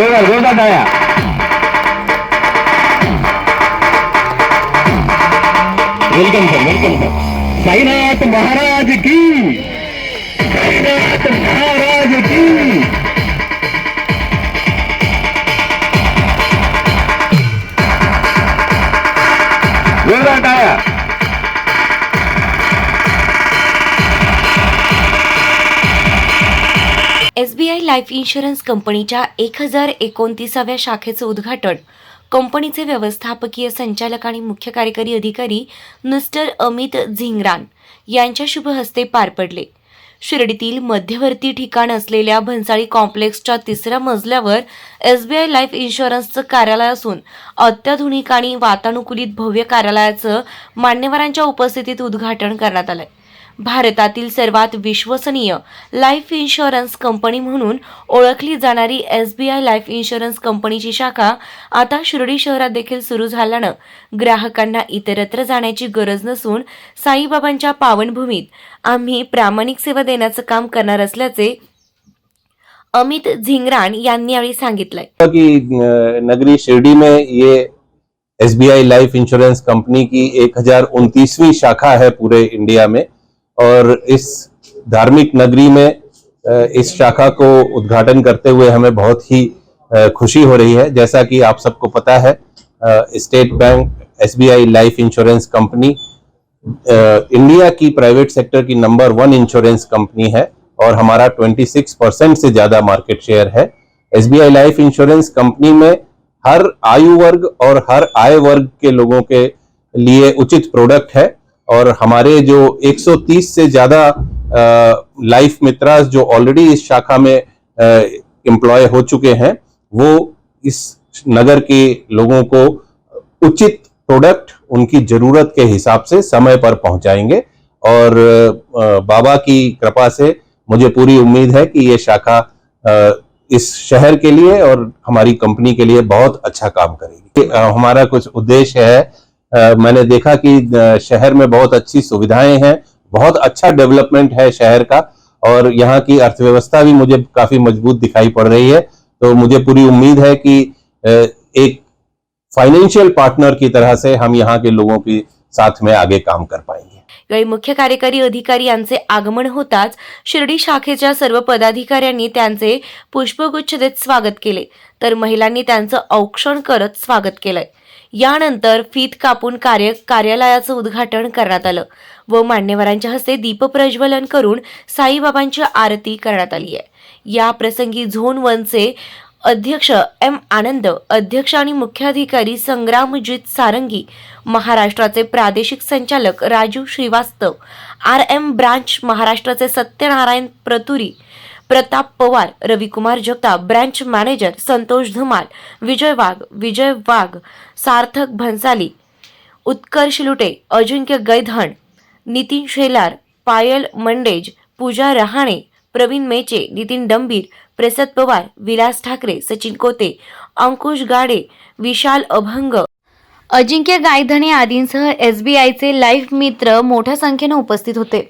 जोरदार जोरदार टाळ्या welcome sir welcome sir. Sainath Maharaj की. साईनाथ महाराज की. जोरदार टाळ्या लाईफ इन्शुरन्स कंपनीच्या एक हजार एकोणतीसाव्या शाखेचं उद्घाटन. कंपनीचे व्यवस्थापकीय संचालक आणि मुख्य कार्यकारी अधिकारी मिस्टर अमित झिंगरान यांच्या शुभ हस्ते पार पडले. शिर्डीतील मध्यवर्ती ठिकाण असलेल्या भन्साळी कॉम्प्लेक्सच्या तिसऱ्या मजल्यावर एस बी आय लाईफ इन्शुरन्सचं कार्यालय असून अत्याधुनिक आणि वातानुकूलित भव्य कार्यालयाचं मान्यवरांच्या उपस्थितीत उद्घाटन करण्यात आलंय. भारतातील सर्वात विश्वसनीय लाईफ इन्शुरन्स कंपनी म्हणून ओळखली जाणारी S B I life insurance कंपनीची शाखा आता शिर्डी शहरात देखील सुरू झाल्यानं ग्राहकांना इतरत्र जाण्याची गरज नसून साईबाबांच्या पावनभूमीत आम्ही प्रामाणिक सेवा देण्याचं काम करणार असल्याचे अमित झिंगरान यांनी यावेळी सांगितलंय. की नगरी शिर्डी में ये S B I life insurance company की एक हजार उनतीसवीं शाखा है पूरे इंडिया में. और इस धार्मिक नगरी में इस शाखा को उद्घाटन करते हुए हमें बहुत ही खुशी हो रही है। जैसा कि आप सबको पता है state bank S B I life insurance company India की प्राइवेट सेक्टर की नंबर वन इंश्योरेंस कंपनी है और हमारा 26 परसेंट से ज़्यादा मार्केट शेयर है। एसबीआई लाइफ इंश्योरेंस कंपनी में हर आयु वर्ग और हर आय वर्ग के लोगों के लिए उचित प्रोडक्ट है। और हमारे जो 130 से ज़्यादा लाइफ मित्रास जो ऑलरेडी इस शाखा में एम्प्लॉय हो चुके हैं, वो इस नगर के लोगों को उचित प्रोडक्ट उनकी ज़रूरत के हिसाब से समय पर पहुंचाएँगे। और बाबा की कृपा से मुझे पूरी उम्मीद है कि ये शाखा इस शहर के लिए और हमारी कंपनी के लिए बहुत अच्छा काम करेगी। हमारा कुछ उद्देश्य है अ, मैंने देखा कि शहर में बहुत अच्छी सुविधाएँ हैं बहुत अच्छा डेवलपमेंट है शहर का और यहाँ की अर्थव्यवस्था भी मुझे काफ़ी मज़बूत दिखाई पड़ रही है। तो मुझे पूरी उम्मीद है कि एक फाइनेंशियल पार्टनर की तरह से हम यहाँ के लोगों के साथ में आगे काम कर पाएँगे। यावेळी मुख्य कार्यकारी अधिकारी यांचे आगमन होताच शिर्डी शाखेच्या सर्व पदाधिकाऱ्यांनी त्यांचे पुष्पगुच्छ देत स्वागत केले. तर महिलांनी त्यांचं औक्षण करत स्वागत केलंय. यानंतर फीत कापून कार्य कार्यालयाचं उद्घाटन करण्यात आलं व मान्यवरांच्या हस्ते दीपप्रज्वलन करून साईबाबांची आरती करण्यात आली आहे. या प्रसंगी झोन वनचे अध्यक्ष एम आनंद अध्यक्ष आणि मुख्याधिकारी संग्रामजीत सारंगी महाराष्ट्राचे प्रादेशिक संचालक Raju Shrivastava R M branch महाराष्ट्राचे सत्यनारायण प्रतुरी प्रताप पवार रविकुमार जगताप ब्रँच मॅनेजर संतोष धुमाल विजय वाघ विजय वाघ सार्थक भन्साली उत्कर्ष लुटे अजिंक्य गैधण नितीन शेलार पायल मंडेज पूजा रहाणे प्रवीण मेचे नितीन डंबीर प्रसाद पवार विलास ठाकरे सचिन कोते अंकुश गाडे विशाल अभंग. अजिंक्य गायधणे आदींसह एसबीआयचे लाईफ मित्र मोठ्या संख्येने उपस्थित होते.